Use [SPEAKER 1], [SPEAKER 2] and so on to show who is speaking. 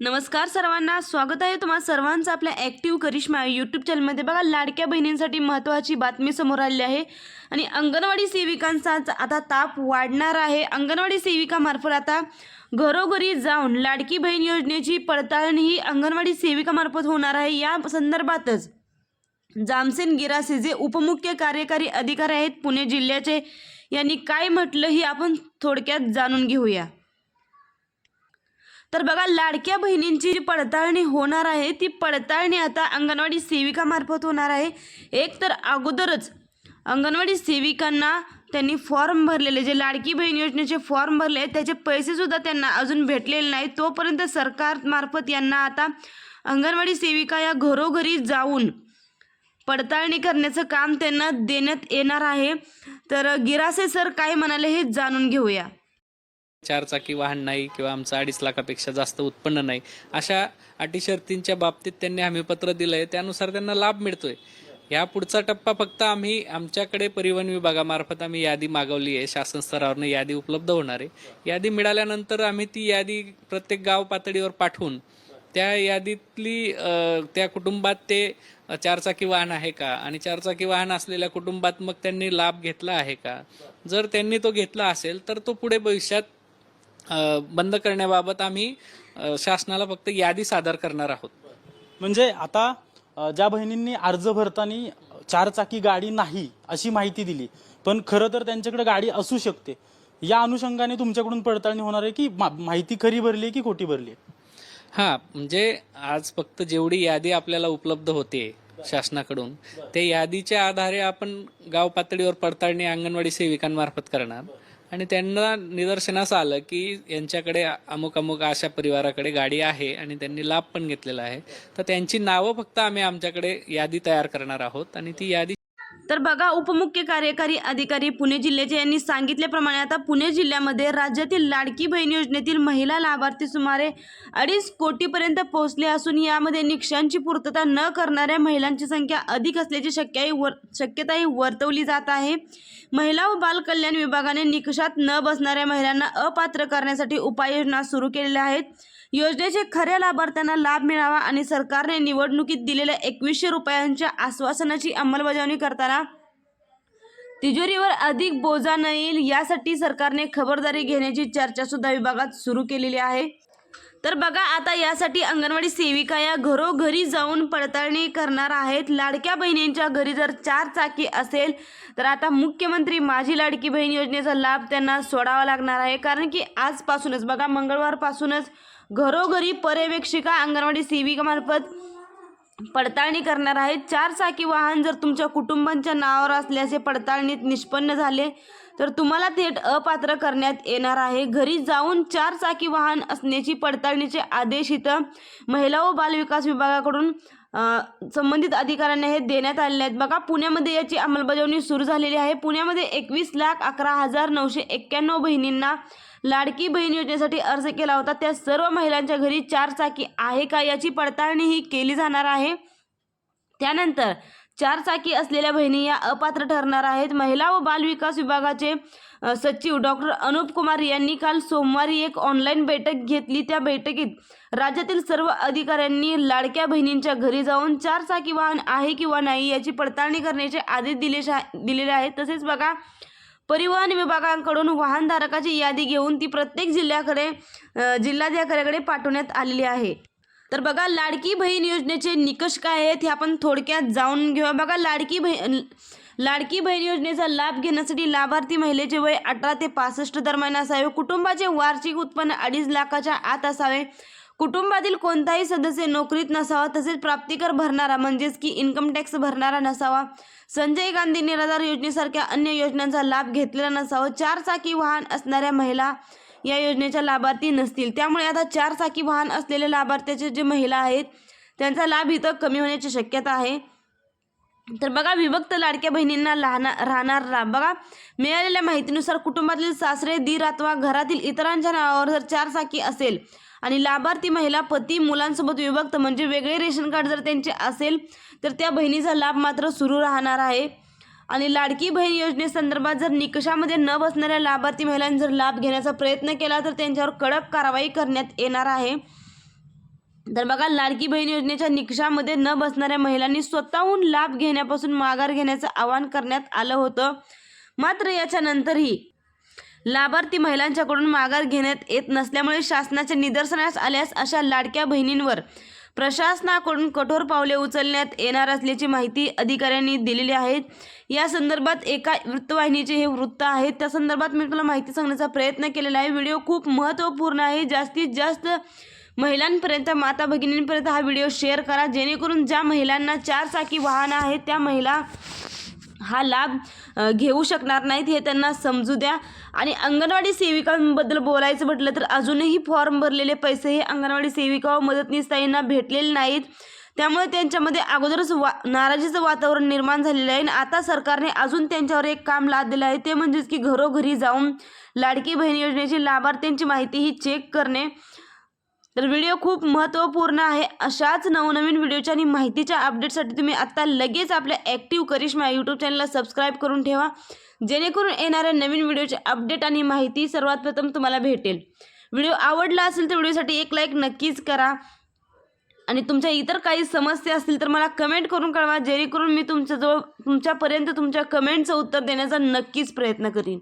[SPEAKER 1] नमस्कार सर्वांना स्वागत आहे तुम्हा सर्वांचं आपल्या ॲक्टिव्ह करिश्मा यूट्यूब चॅनलमध्ये बघा लाडक्या बहिणींसाठी महत्त्वाची बातमी समोर आलेली आहे. आणि अंगणवाडी सेविकांचा आता ताप वाढणार आहे. अंगणवाडी सेविकामार्फत आता घरोघरी जाऊन लाडकी बहीण योजनेची पडताळणी ही अंगणवाडी सेविकामार्फत होणार आहे. या संदर्भातच जामसेन गिरासे जे उपमुख्य कार्यकारी अधिकारी आहेत पुणे जिल्ह्याचे यांनी काय म्हटलं ही आपण थोडक्यात जाणून घेऊया. तर बघा लाडक्या बहिणींची जी पडताळणी होणार आहे ती पडताळणी आता अंगणवाडी सेविकामार्फत होणार आहे. एक तर अगोदरच अंगणवाडी सेविकांना त्यांनी फॉर्म भरलेले जे लाडकी बहीण योजनेचे फॉर्म भरले आहेत, त्याचे पैसेसुद्धा त्यांना अजून भेटलेले नाही तोपर्यंत सरकारमार्फत यांना आता अंगणवाडी सेविका या घरोघरी जाऊन पडताळणी करण्याचं काम त्यांना देण्यात येणार आहे. तर गिरासे सर काय म्हणाले हे जाणून घेऊया.
[SPEAKER 2] चार चाकी वाहन नाही किंवा आमचं अडीच लाखापेक्षा जास्त उत्पन्न नाही अशा अटी शर्तींच्या बाबतीत त्यांनी हमीपत्र दिलं आहे त्यानुसार त्यांना लाभ मिळतोय. या पुढचा टप्पा फक्त आम्ही आमच्याकडे परिवहन विभागामार्फत आम्ही यादी मागवली आहे. शासन स्तरावरनं यादी उपलब्ध होणार आहे. यादी मिळाल्यानंतर आम्ही ती यादी प्रत्येक गाव पातळीवर पाठवून त्या यादीतली त्या कुटुंबात ते चारचाकी वाहन आहे का? आणि चारचाकी वाहन असलेल्या कुटुंबात मग त्यांनी लाभ घेतला आहे का? जर त्यांनी तो घेतला असेल तर तो पुढे भविष्यात बंद करण्याबाबत आम्ही शासनाला फक्त यादी सादर करणार आहोत.
[SPEAKER 3] म्हणजे आता ज्या बहिणींनी अर्ज भरताना चारचाकी गाडी नाही अशी माहिती दिली पण खरं तर त्यांच्याकडे गाडी असू शकते. या अनुषंगाने तुमच्याकडून पडताळणी होणार आहे की मा- माहिती खरी भरली आहे की खोटी भरली आहे?
[SPEAKER 2] हां म्हणजे आज फक्त जेवढी यादी आपल्याला उपलब्ध होते शासनाकडून त्या यादीच्या आधारे आपण गाव पातळीवर पडताळणी अंगणवाडी सेविकांमार्फत करणार. आणि त्यांना निदर्शनास आलं की यांच्याकडे अमुक अमुक अशा परिवाराकडे गाडी आहे आणि त्यांनी लाभ पण घेतलेला आहे. तर त्यांची नावं फक्त आम्ही आमच्याकडे यादी तयार करणार आहोत आणि ती यादी
[SPEAKER 1] तर बघा उपमुख्य कार्यकारी अधिकारी पुणे जिल्ह्याचे यांनी सांगितल्याप्रमाणे आता पुणे जिल्ह्यामध्ये राज्यातील लाडकी बहीण योजनेतील महिला लाभार्थी सुमारे अडीच कोटीपर्यंत पोहोचले असून यामध्ये निकषांची पूर्तता न करणाऱ्या महिलांची संख्या अधिक असल्याची शक्याही वर शक्यताही वर्तवली जात आहे. महिला व बाल कल्याण विभागाने निकषात न बसणाऱ्या महिलांना अपात्र करण्यासाठी उपाययोजना सुरू केलेल्या आहेत. योजनेचे खऱ्या लाभार्थ्यांना लाभ मिळावा आणि सरकारने निवडणुकीत दिलेल्या एकवीसशे रुपयांच्या आश्वासनाची अंमलबजावणी करताना तिजोरीवर अधिक बोजा न येईल यासाठी सरकारने खबरदारी घेण्याची चर्चा सुद्धा विभागात सुरू केलेली आहे. तर बघा आता यासाठी अंगणवाडी सेविका या घरोघरी जाऊन पडताळणी करणार आहेत. लाडक्या बहिणींच्या घरी जर चार चाकी असेल तर आता मुख्यमंत्री माझी लाडकी बहीण योजनेचा लाभ त्यांना सोडावा लागणार आहे. कारण की आजपासूनच बघा मंगळवारपासूनच घरोघरी पर्यवेक्षिका अंगणवाडी सेविकामार्फत पडताळणी करणार आहेत. चार चाकी वाहन जर तुमच्या कुटुंबांच्या नावावर असल्याचे पडताळणीत निष्पन्न झाले तर तुम्हाला थेट अपात्र करण्यात येणार आहे. घरी जाऊन चार चाकी वाहन असण्याची पडताळणीचे आदेश इथं महिला व बालविकास विभागाकडून संबंधित अधिकाऱ्यांना हे देण्यात आलेले आहेत. बघा पुण्यामध्ये याची अंमलबजावणी सुरू झालेली आहे. पुण्यामध्ये एकवीस लाख अकरा हजार नऊशे एक्क्याण्णव बहिणींना लाडकी बहीण योजनेसाठी अर्ज केला होता. त्या सर्व महिलांच्या घरी चार चाकी आहे का याची पडताळणी ही केली जाणार आहे. त्यानंतर चार चाकी असलेल्या बहिणी या अपात्र ठरणार आहेत. महिला व बालविकास विभागाचे सचिव डॉक्टर अनुप कुमार यांनी काल सोमवारी एक ऑनलाईन बैठक घेतली. त्या बैठकीत राज्यातील सर्व अधिकाऱ्यांनी लाडक्या बहिणींच्या घरी जाऊन चार चाकी वाहन आहे किंवा नाही याची पडताळणी करण्याचे आदेश दिले दिलेले आहेत. तसेच बघा परिवहन विभागाकडून वाहनधारकाची यादी घेऊन ती प्रत्येक जिल्ह्याकडे जिल्हाधिकाऱ्याकडे पाठवण्यात आलेली आहे. तर बघा लाडकी बहीण योजनेचे निकष काय आहेत हे आपण थोडक्यात जाऊन घेऊया. बघा लाडकी बहीण लाडकी बहीण योजनेचा लाभ घेण्यासाठी लाभार्थी महिलेचे वय अठरा ते पासष्ट दरम्यान असावे. कुटुंबाचे वार्षिक उत्पन्न अडीच लाखाच्या आत असावे. कुटुंबातील कोणताही सदस्य नोकरीत नसावा तसेच प्राप्तिकर भरणारा म्हणजेच की इन्कम टॅक्स भरणारा नसावा. संजय गांधी निराधार योजनेसारख्या अन्य योजनांचा लाभ घेतलेला नसावा. चार चाकी वाहन असणाऱ्या महिला या योजनेच्या लाभार्थी नसतील. त्यामुळे आता चार चाकी वाहन असलेल्या लाभार्थ्याचे जे महिला आहेत त्यांचा लाभ इथं कमी होण्याची शक्यता आहे. तर बघा विभक्त लाडक्या बहिणींना लहाना राहणार लाभ. बघा मिळालेल्या माहितीनुसार कुटुंबातील सासरे दीर अथवा घरातील इतरांच्या नावावर जर चार चाकी असेल आणि लाभार्थी महिला पती मुलांसोबत विभक्त म्हणजे वेगळे रेशन कार्ड जर त्यांचे असेल तर त्या बहिणीचा लाभ मात्र सुरू राहणार आहे. आणि लाडकी बहीण योजनेसंदर्भात जर निकषामध्ये न बसणाऱ्या लाभार्थी महिलांनी जर लाभ घेण्याचा प्रयत्न केला तर त्यांच्यावर कडक कारवाई करण्यात येणार आहे. तर बघा लाडकी बहीण योजनेच्या निकषामध्ये न बसणाऱ्या महिलांनी स्वतःहून लाभ घेण्यापासून माघार घेण्याचं आवाहन करण्यात आलं होतं. मात्र याच्यानंतरही लाभार्थी महिलांच्याकडून माघार घेण्यात येत नसल्यामुळे शासनाच्या निदर्शनास आल्यास अशा लाडक्या बहिणींवर प्रशासनाकडून कठोर पावले उचलण्यात येणार असल्याची माहिती अधिकाऱ्यांनी दिलेली आहे. या संदर्भात एका वृत्तवाहिनीचे हे वृत्त आहे. त्या संदर्भात मी तुला माहिती सांगण्याचा प्रयत्न केलेला आहे. व्हिडिओ खूप महत्त्वपूर्ण आहे. जास्तीत जास्त महिलांपर्यंत माता भगिनींपर्यंत हा व्हिडिओ शेअर करा. जेणेकरून ज्या महिलांना चार चाकी वाहनं आहेत त्या महिला हा लाभ घेऊ शकणार नाहीत हे त्यांना समजू द्या. आणि अंगणवाडी सेविकांबद्दल बोलायचं म्हटलं तर अजूनही फॉर्म भरलेले पैसे हे अंगणवाडी सेविका व मदतनीसताईंना भेटलेले नाहीत. त्यामुळे त्यांच्यामध्ये अगोदरच वा नाराजीचं वातावरण निर्माण झालेलं आहे. आणि आता सरकारने अजून त्यांच्यावर एक काम लादलेलं आहे. ते म्हणजेच की घरोघरी जाऊन लाडकी बहीण योजनेची लाभार्थ्यांची माहिती ही चेक करणे. तर व्हिडिओ खूप महत्त्वपूर्ण आहे. अशाच नवनवीन व्हिडिओच्या आणि माहितीच्या अपडेटसाठी तुम्ही आत्ता लगेच आपल्या ॲक्टिव्ह करिश्मा यूट्यूब चॅनलला सबस्क्राईब करून ठेवा. जेणेकरून येणाऱ्या नवीन व्हिडिओचे अपडेट आणि माहिती सर्वात प्रथम तुम्हाला भेटेल. व्हिडिओ आवडला असेल तर व्हिडिओसाठी एक लाईक नक्कीच करा. आणि तुमच्या इतर काही समस्या असतील तर मला कमेंट करून कळवा. जेणेकरून मी तुमच्याजवळ तुमच्यापर्यंत तुमच्या कमेंटचं उत्तर देण्याचा नक्कीच प्रयत्न करीन.